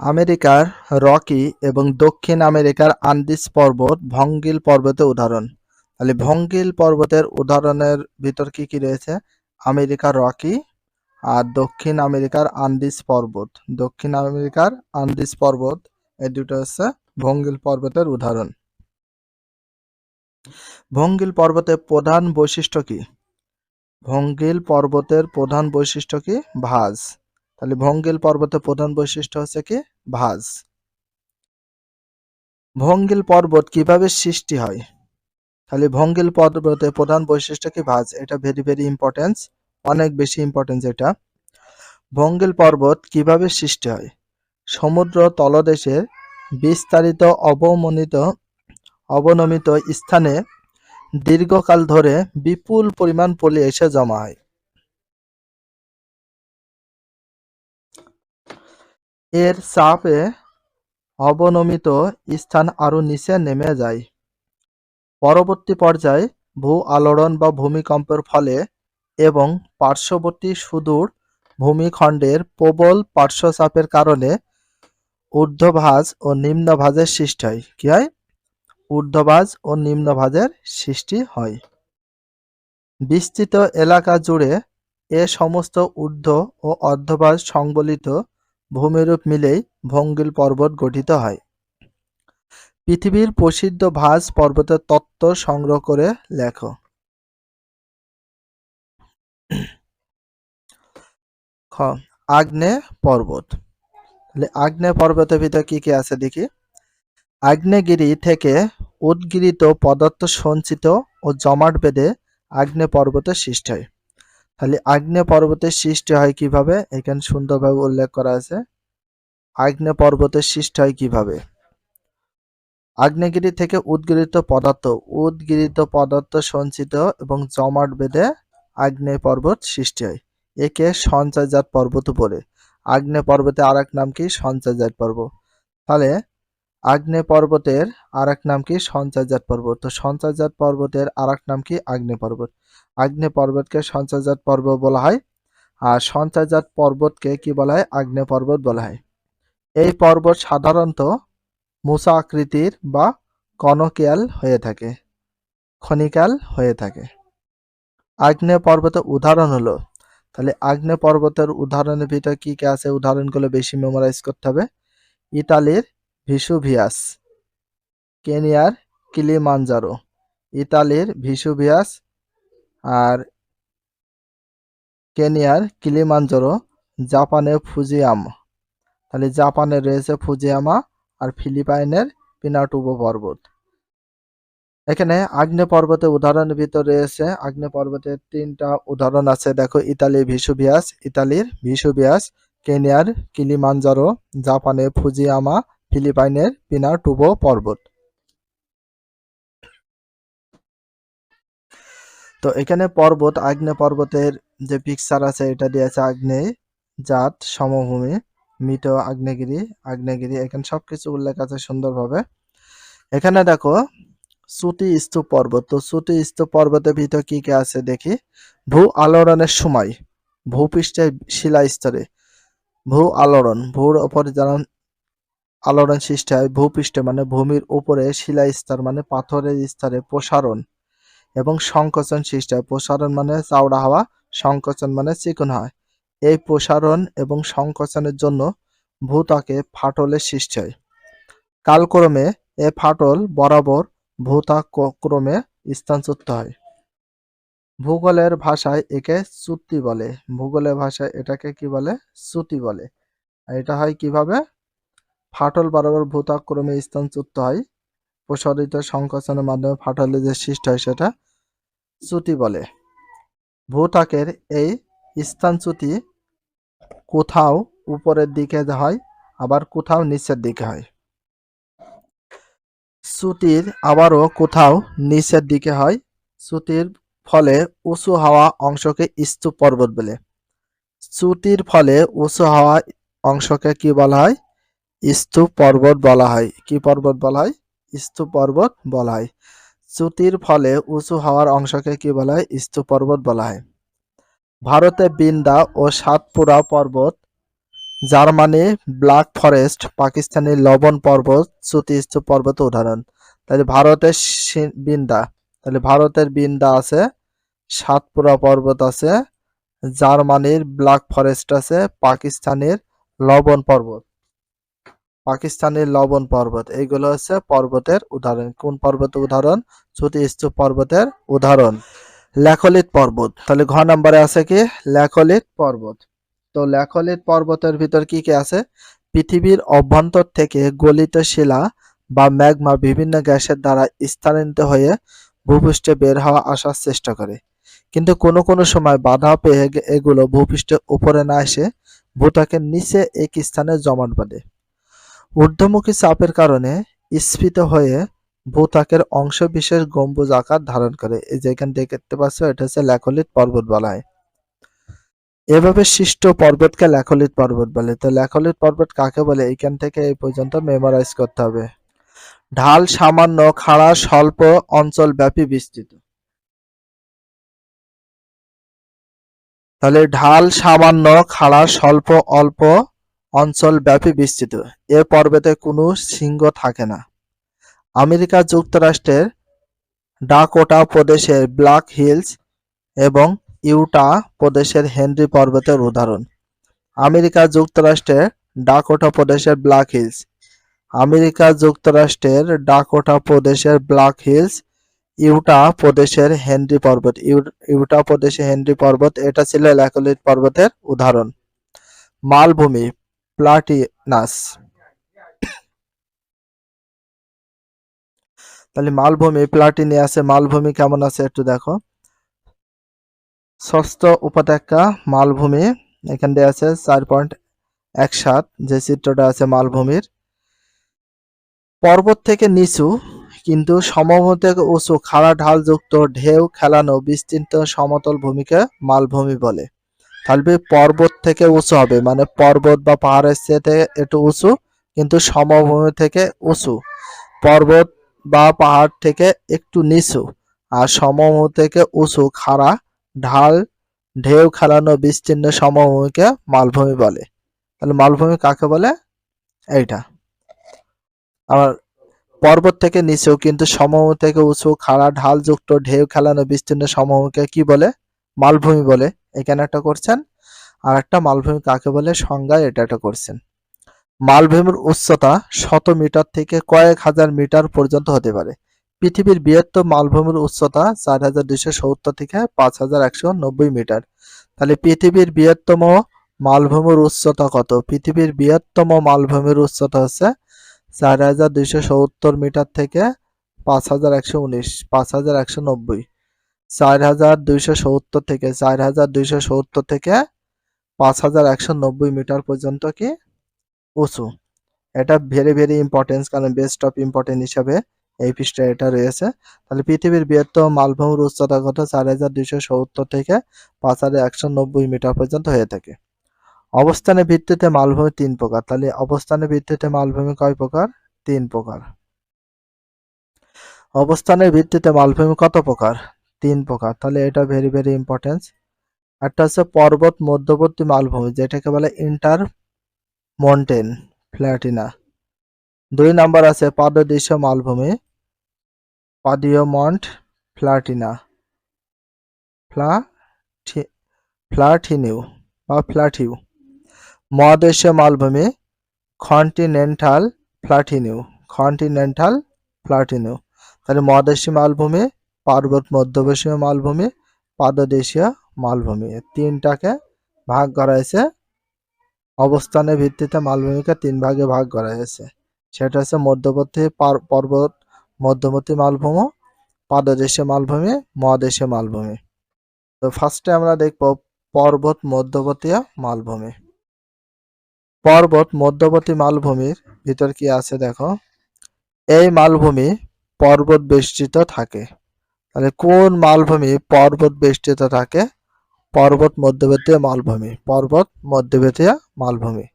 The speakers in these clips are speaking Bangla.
আমেরিকার রকি এবং দক্ষিণ আমেরিকার আন্দিজ পর্বত ভঙ্গিল পর্বতের উদাহরণ। তাহলে ভঙ্গিল পর্বতের উদাহরণের ভিতর কি কি রয়েছে? আমেরিকার রকি আর দক্ষিণ আমেরিকার আন্দিজ পর্বত। দক্ষিণ আমেরিকার আন্দিজ পর্বত, এই দুটো হচ্ছে ভঙ্গিল পর্বতের উদাহরণ। ভঙ্গিল পর্বতের প্রধান বৈশিষ্ট্য কি? ভঙ্গিল পর্বতের প্রধান বৈশিষ্ট্য কি? ভাঁজ। তাহলে ভঙ্গিল পর্বতের প্রধান বৈশিষ্ট্য হচ্ছে কি? ভাঁজ। ভঙ্গিল পর্বত কীভাবে সৃষ্টি হয়? তাহলে ভঙ্গিল পর্বতের প্রধান বৈশিষ্ট্য কি ভাঁজ? এটা ভেরি ভেরি ইম্পর্টেন্স অনেক বেশি ইম্পর্টেন্স এটা ভঙ্গিল পর্বত কীভাবে সৃষ্টি হয়? সমুদ্র তলদেশের বিস্তারিত অবমনিত, অবনমিত স্থানে দীর্ঘকাল ধরে বিপুল পরিমাণ পলি এসে জমা হয়। এর চাপে অবনমিত স্থান আরও নিচে নেমে যায়। পরবর্তী পর্যায়ে ভূ আলোড়ন বা ভূমিকম্পের ফলে এবং পার্শ্ববর্তী সুদূর ভূমিখণ্ডের প্রবল পার্শ্বচাপের কারণে ঊর্ধ্বভাজ ও নিম্নভাজের সৃষ্টি হয়। কি হয়? ঊর্ধ্বভাজ ও নিম্নভাজের সৃষ্টি হয়। বিস্তৃত এলাকা জুড়ে এ সমস্ত ঊর্ধ্ব ও অর্ধভাজ সংবলিত ভূমিরূপ মিলেই ভঙ্গিল পর্বত গঠিত হয়। পৃথিবীর প্রসিদ্ধ ভাজ পর্বতের তত্ত্ব সংগ্রহ করে লেখো। খ আগ্নেয় পর্বত। আগ্নেয় পর্বতের ভিতরে কি কি আছে দেখি? আগ্নেয়গিরি থেকে উদ্গিরিত পদার্থ সঞ্চিত ও জমাট বেঁধে আগ্নেয় পর্বতের সৃষ্টি হয়। তাহলে আগ্নেয় পর্বতের সৃষ্টি হয় কীভাবে? এখানে সুন্দরভাবে উল্লেখ করা আছে। আগ্নেয় পর্বতের সৃষ্টি হয় কীভাবে? আগ্নেয়গিরি থেকে উদ্গিরিত পদার্থ উদ্গিরিত পদার্থ সঞ্চিত এবং জমাট বেঁধে আগ্নেয় পর্বত সৃষ্টি হয়। একে সঞ্চয়জাত পর্বত বলে। আগ্নেয় পর্বতে আর নাম কি? সঞ্চয়জাত পর্বত। তাহলে আগ্নেয় পর্বতের আর নাম কি? সঞ্চয়জাত পর্বত। তো সঞ্চয়জাত পর্বতের আর নাম কি? আগ্নেয় পর্বত। আগ্নেয় পর্বতকে সঞ্চয়জাত পর্বত বলা হয়। আর সঞ্চয়জাত পর্বতকে কি বলা হয়? আগ্নেয় পর্বত বলা হয়। এই পর্বত সাধারণত মোচা আকৃতির বা কনকিয়াল হয়ে থাকে, খনিকাল হয়ে থাকে। আগ্নেয় পর্বতের উদাহরণ হলো, তাহলে আগ্নেয় পর্বতের উদাহরণের ভিতরে কি কি আছে? উদাহরণগুলো বেশি মেমোরাইজ করতে হবে। ইতালির ভিসুভিয়াস, কেনিয়ার কিলিমাঞ্জারো। ইতালির ভিসুভিয়াস আর কেনিয়ার কিলিমাঞ্জারো জাপানের ফুজিয়াম। তাহলে জাপানে রয়েছে ফুজিয়ামা আর ফিলিপাইনের পিনাটুবো পর্বত। এখানে আগ্নেয় পর্বতের উদাহরণের ভিতরে রয়েছে। আগ্নেয় পর্বতের তিনটা উদাহরণ আছে। দেখো, ইতালির ভিসুভিয়াস ইতালির ভিসুভিয়াস, কেনিয়ার কিলিমাঞ্জারো, জাপানের ফুজিয়ামা, ফিলিপাইনের পিনাটুবো পর্বত। তো এখানে পর্বত, আগ্নেয় পর্বতের যে পিকচার আছে, এটা দিয়েছে আগ্নেয় জাত, সমভূমি, মৃত, আগ্নেয়গিরি আগ্নেয়গিরি, এখানে সবকিছু উল্লেখ আছে সুন্দরভাবে। এখানে দেখো সুতি স্তূপ পর্বত, তো সুতি স্তূপ পর্বতের ভিতর কি কি আছে দেখি? ভূ আলোড়নের সময় ভূপৃষ্ঠের শিলা স্তরে, ভূ আলোড়ন, ভূর ওপরে যেমন আলোড়ন সৃষ্টি হয় ভূপৃষ্ঠে মানে ভূমির উপরে শিলা স্তর মানে পাথরের স্তরে প্রসারণ। এবং সংকোচন সৃষ্টি হয়। প্রসারণ মানে চাওড়া হওয়া, সংকোচন মানে চিকন হয় এই প্রসারণ এবং সংকোচনের জন্য ভূতাকে ফাটলের সৃষ্টি হয়। কালক্রমে এ ফাটল বরাবর ভূত্বক ক্রমে স্থানচ্যুত হয়। ভূগোলের ভাষায় একে চ্যুতি বলে। ভূগোলের ভাষায় এটাকে কি বলে? চ্যুতি বলে। এটা হয় কীভাবে? ফাটল বরাবর ভূত্বক ক্রমে স্থানচ্যুত হয়। প্রসারিত সংকোচনের মাধ্যমে ফাটলের যে সৃষ্টি হয় সেটা চ্যুতি বলে। ভূত্বকের এই স্থানচ্যুতি কোথাও উপরের দিকে হয়, আবার কোথাও নিচের দিকে হয়। চ্যুতির আবারও কোথাও নিচের দিকে হয় চ্যুতির ফলে উঁচু হওয়া অংশকে স্তূপ পর্বত বলে। চ্যুতির ফলে উঁচু হওয়া অংশকে কি বলা হয়? স্তূপ পর্বত বলা হয়। কি পর্বত বলা হয়? স্তূপ পর্বত বলা হয়। চ্যুতির ফলে উঁচু হওয়ার অংশকে কি বলা হয়? স্তূপ পর্বত বলা হয়। ভারতে বিন্দা ও সাতপুরা পর্বত, জার্মানি, ব্ল্যাক ফরেস্ট, পাকিস্তানি লবণ পর্বত চ্যুতিস্তূপ পর্বত উদাহরণ। তাহলে ভারতের বিন্দা, তাহলে ভারতের বিন্দা আছে, সাতপুরা পর্বত আছে, জার্মানির ব্ল্যাক ফরেস্ট আছে, পাকিস্তানের লবণ পর্বত। পাকিস্তানের লবণ পর্বত এইগুলো হচ্ছে পর্বতের উদাহরণ। কোন পর্বতের উদাহরণ? চ্যুতি স্তূপ পর্বতের উদাহরণ। ল্যাকলিত পর্বত। তাহলে ঘ নম্বরে আছে কি? ল্যাকলিত পর্বত। তো ল্যাকলিত পর্বতের ভিতর কি কি আছে? পৃথিবীর অভ্যন্তর থেকে গলিত শিলা বা ম্যাগমা বিভিন্ন গ্যাসের দ্বারা স্থানান্তরিত হয়ে ভূপৃষ্ঠে বের হওয়া আসার চেষ্টা করে। কিন্তু কোনো কোনো সময় বাধা পেয়ে এগুলো ভূপৃষ্ঠের উপরে না এসে ভূত্বকের নিচে এক স্থানে জমাট বাঁধে। ঊর্ধ্বমুখী চাপের কারণে স্ফীত হয়ে ভূতাকের অংশ বিশেষ গম্বুজ আকার ধারণ করে। এই যে এখানে দেখতে পাচ্ছ, এটা হচ্ছে ল্যাকলিত পর্বত বলা হয় এভাবে সৃষ্ট পর্বতকে ল্যাকলিত পর্বত বলে। তো ল্যাকলিত পর্বত কাকে বলে? এইখান থেকে এই পর্যন্ত মেমোরাইজ করতে হবে। ঢাল, সামান্য খাড়া, স্বল্প অঞ্চল ব্যাপী বিস্তৃত। তাহলে ঢাল, সামান্য খাড়া, স্বল্প, অল্প অঞ্চল ব্যাপী বিস্তৃত। এ পর্বতে কোনো শৃঙ্গ থাকে না। আমেরিকা যুক্তরাষ্ট্রের ডাকোটা প্রদেশের ব্ল্যাক হিলস এবং ইউটা প্রদেশের হেনরি পর্বতের উদাহরণ। আমেরিকা যুক্তরাষ্ট্রের ডাকোটা প্রদেশের ব্ল্যাক হিলস। আমেরিকা যুক্তরাষ্ট্রের ডাকোটা প্রদেশের ব্ল্যাক হিলস, ইউটা প্রদেশের হেনরি পর্বত। ইউ- ইউটা প্রদেশের হেনরি পর্বত, এটা ছিল ল্যাকলিট পর্বতের উদাহরণ। মালভূমি প্লাটিনাস তাহলে মালভূমি প্লাটিনিয়াসে মালভূমি কেমন আছে একটু দেখো। ষষ্ঠ উপত্যকা, মালভূমি, এখান দিয়ে আছে চার পয়েন্ট এক সাত, যে চিত্রটা আছে মালভূমির। পর্বত থেকে নিচু, কিন্তু সমভূমি থেকে উঁচু, খাড়া ঢাল যুক্ত, ঢেউ খেলানো, বিস্তৃত, সমতল ভূমিকে মালভূমি বলে। তাহলে পর্বত থেকে উঁচু হবে মানে পর্বত বা পাহাড়ের চেয়ে একটু উঁচু, কিন্তু সমভূমি থেকে উঁচু। পর্বত বা পাহাড় থেকে একটু নিচু আর সমভূমি থেকে উঁচু, খাড়া, ঢাল, ঢেউ খেলানো বিস্তীর্ণ সমভূমিকে মালভূমি বলে। তাহলে মালভূমি কাকে বলে? এইটা। আবার পর্বত থেকে নিচু, কিন্তু সমভূমি থেকে উঁচু, খাড়া, ঢাল যুক্ত ঢেউ খেলানো বিস্তীর্ণ সমভূমিকে কি বলে? মালভূমি বলে। এখানে একটা করছেন। আর একটা মালভূমি কাকে বলে? সংজ্ঞায় এটা একটা করছেন। মালভূমির উচ্চতা শত মিটার থেকে কয়েক হাজার মিটার পর্যন্ত হতে পারে। পৃথিবীর বৃহত্তম মালভূমির উচ্চতা চার হাজার দুইশো সত্তর থেকে পাঁচ হাজার একশো নব্বই মিটার। তাহলে পৃথিবীর বৃহত্তম মালভূমির উচ্চতা কত? পৃথিবীর বৃহত্তম মালভূমির উচ্চতা হচ্ছে চার হাজার দুইশো সত্তর মিটার থেকে পাঁচ হাজার একশো উনিশ, পাঁচ হাজার একশো নব্বই। চার হাজার দুইশো সত্তর থেকে চার হাজার দুইশো সত্তর থেকে পাঁচ হাজার একশো নব্বই মিটার পর্যন্ত কি উঁচু। এটা ভেরি ভেরি ইম্পর্টেন্স কারণ বেস্ট অফ ইম্পর্টেন্ট হিসাবে এই পৃষ্ঠায় এটা রয়েছে। তাহলে পৃথিবীর বৃহত্তম মালভূমির উচ্চতা কত? চার হাজার দুইশো সত্তর থেকে পাঁচ হাজার একশো নব্বই মিটার পর্যন্ত হয়ে থাকে। অবস্থানের ভিত্তিতে মালভূমি তিন প্রকার। তাহলে অবস্থানের ভিত্তিতে মালভূমি কয় প্রকার? তিন প্রকার। অবস্থানের ভিত্তিতে মালভূমি কত প্রকার? তিন প্রকার। তাহলে এটা ভেরি ভেরি ইম্পর্টেন্স একটা হচ্ছে পর্বত মধ্যবর্তী মালভূমি, যেটাকে বলে ইন্টার মন্টেন ফ্ল্যাটিনা দুই নাম্বার আছে পাদদেশীয় মালভূমি, পাদীয় মন্ট ফ্ল্যাটিনা ফ্লা ফ্ল্যাটিনিউ বা ফ্ল্যাটিউ মহাদেশীয় মালভূমি কন্টিনেন্টাল প্লাটিনিউ কন্টিনেন্টাল প্লাটিনিউ তাহলে মহাদেশীয় মালভূমি পার্বত মধ্যদেশীয় মালভূমি, পাদদেশীয় মালভূমি। তিনটাকে ভাগ করা হয়েছে। অবস্থানের ভিত্তিতে মালভূমিকে তিন ভাগে ভাগ করা হয়েছে। সেটা হচ্ছে মধ্যবর্তী পার- পর্বত, মধ্যবর্তী মালভূমি, পাদদেশীয় মালভূমি, মহাদেশীয় মালভূমি। তো ফার্স্টে আমরা দেখব পর্বত মধ্যবর্তী মালভূমি। পর্বত মধ্যবর্তী মালভূমির ভিতর কি আছে দেখো? এই মালভূমি পর্বত বেষ্টিত থাকে। তাহলে কোন মালভূমি পর্বত বেষ্টিত থাকে? পর্বত মধ্যবর্তী মালভূমি, পর্বত মধ্যবর্তী মালভূমি।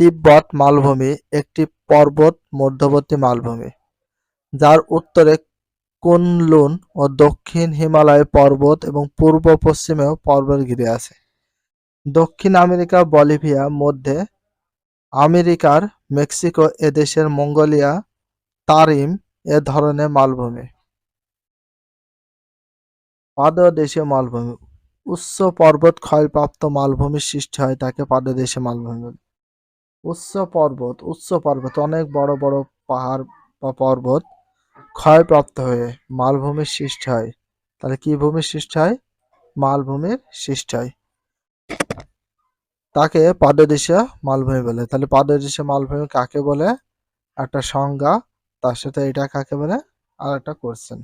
তিব্বত মালভূমি একটি পর্বত মধ্যবর্তী মালভূমি। যার উত্তরে কুনলুন ও দক্ষিণ হিমালয় পর্বত এবং পূর্ব পশ্চিমেও পর্বত ঘিরে আছে। দক্ষিণ আমেরিকা, বলিভিয়া মধ্যে আমেরিকার মেক্সিকো এদেশের মঙ্গোলিয়া, তারিম এ ধরনের মালভূমি। পাদদেশীয় মালভূমি। উচ্চ পর্বত ক্ষয়প্রাপ্ত মালভূমির সৃষ্টি হয় তাকে পাদদেশীয় মালভূমি বলে। উচ্চ পর্বত উচ্চ পর্বত, অনেক বড় বড় পাহাড় বা পর্বত ক্ষয়প্রাপ্ত হয়ে মালভূমির সৃষ্টি হয়। তাহলে কি ভূমির সৃষ্টি হয়? মালভূমির সৃষ্টি হয়। তাকে পাদদেশীয় মালভূমি বলে। তাহলে পাদদেশীয় মালভূমি কাকে বলে? একটা সংজ্ঞা, তার সাথে এটা কাকে বলে? আর একটা কোশ্চেন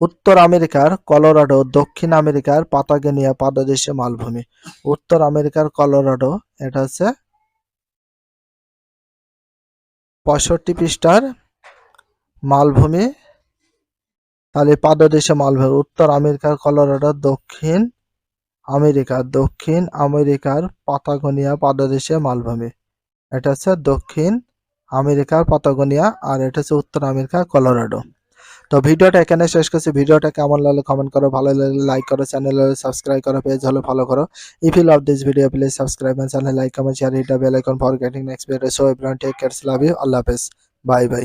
উত্তর আমেরিকার কলোরাডো, দক্ষিণ আমেরিকার পাতাগোনিয়া পাদদেশীয় মালভূমি। উত্তর আমেরিকার কলোরাডো, এটা হচ্ছে পঁয়ষট্টি পৃষ্ঠার মালভূমি। তাহলে পাদদেশে মালভূমি, উত্তর আমেরিকার কলোরাডো, দক্ষিণ আমেরিকা, দক্ষিণ আমেরিকার পাতাগোনিয়া পাদদেশে মালভূমি। এটা হচ্ছে দক্ষিণ আমেরিকার পাতাগোনিয়া আর এটা হচ্ছে উত্তর আমেরিকার কলোরাডো। তো ভিডিওটা এখানে শেষ করছি। ভিডিওটা কেমন লাগলে কমেন্ট করো। ভালো লাগলে লাইক করো চ্যানেল সাবস্ক্রাইব করো পেজ হলে ফলো করো। If you love this video please subscribe my channel like comment share hit the bell icon for getting next video so everyone take care love you আল্লাহ হাফেজ। Bye bye